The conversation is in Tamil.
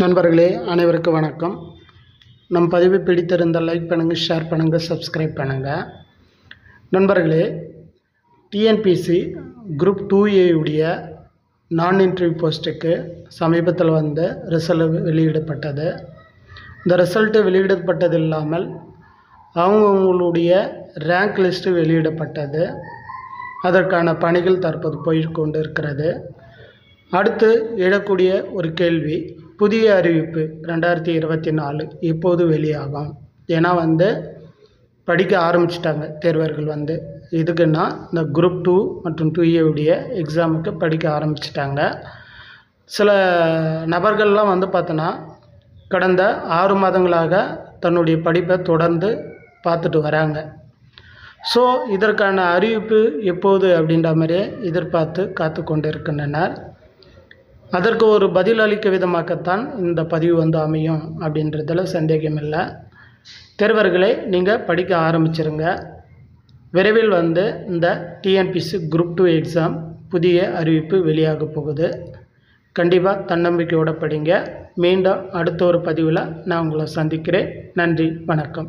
நண்பர்களே அனைவருக்கும் வணக்கம். நம் பதிவு பிடித்திருந்தால் லைக் பண்ணுங்கள் ஷேர் பண்ணுங்கள் சப்ஸ்கிரைப் பண்ணுங்கள் நண்பர்களே டிஎன்பிசி குரூப் டூ ஏயுடைய நான் இன்டர்வியூ போஸ்ட்டுக்கு சமீபத்தில் வந்து ரிசல்ட் வெளியிடப்பட்டது. இந்த ரிசல்ட்டு வெளியிடப்பட்டது இல்லாமல் அவங்கவுங்களுடைய ரேங்க் லிஸ்ட்டு வெளியிடப்பட்டது. அதற்கான பணிகள் தற்போது போய் கொண்டு இருக்கிறது அடுத்து எழக்கூடிய ஒரு கேள்வி புதிய அறிவிப்பு ரெண்டாயிரத்தி இருபத்தி நாலு இப்போது வெளியாகும். ஏன்னா வந்து படிக்க ஆரம்பிச்சிட்டாங்க தேர்வர்கள் வந்து. இதுக்குன்னா இந்த குரூப் டூ மற்றும் டூ ஏவுடைய எக்ஸாமுக்கு படிக்க ஆரம்பிச்சிட்டாங்க. சில நபர்கள்லாம் வந்து பார்த்தோன்னா கடந்த ஆறு மாதங்களாக தன்னுடைய படிப்பை தொடர்ந்து பார்த்துட்டு வராங்க. ஸோ இதற்கான அறிவிப்பு எப்போது அப்படின்ற மாதிரியே எதிர்பார்த்து காத்து கொண்டு இருக்கின்றனர் அதற்கு ஒரு பதில் அளிக்க விதமாகத்தான் இந்த பதிவு வந்து அமையும் அப்படின்றதில் சந்தேகம் இல்லை தேர்வர்களை நீங்கள் படிக்க ஆரம்பிச்சிருங்க. விரைவில் வந்து இந்த டிஎன்பிசி குரூப் டூ எக்ஸாம் புதிய அறிவிப்பு வெளியாக போகுது. கண்டிப்பாக தன்னம்பிக்கையோடு படிங்க. மீண்டும் அடுத்த ஒரு பதிவில் நான் உங்களை சந்திக்கிறேன். நன்றி. வணக்கம்.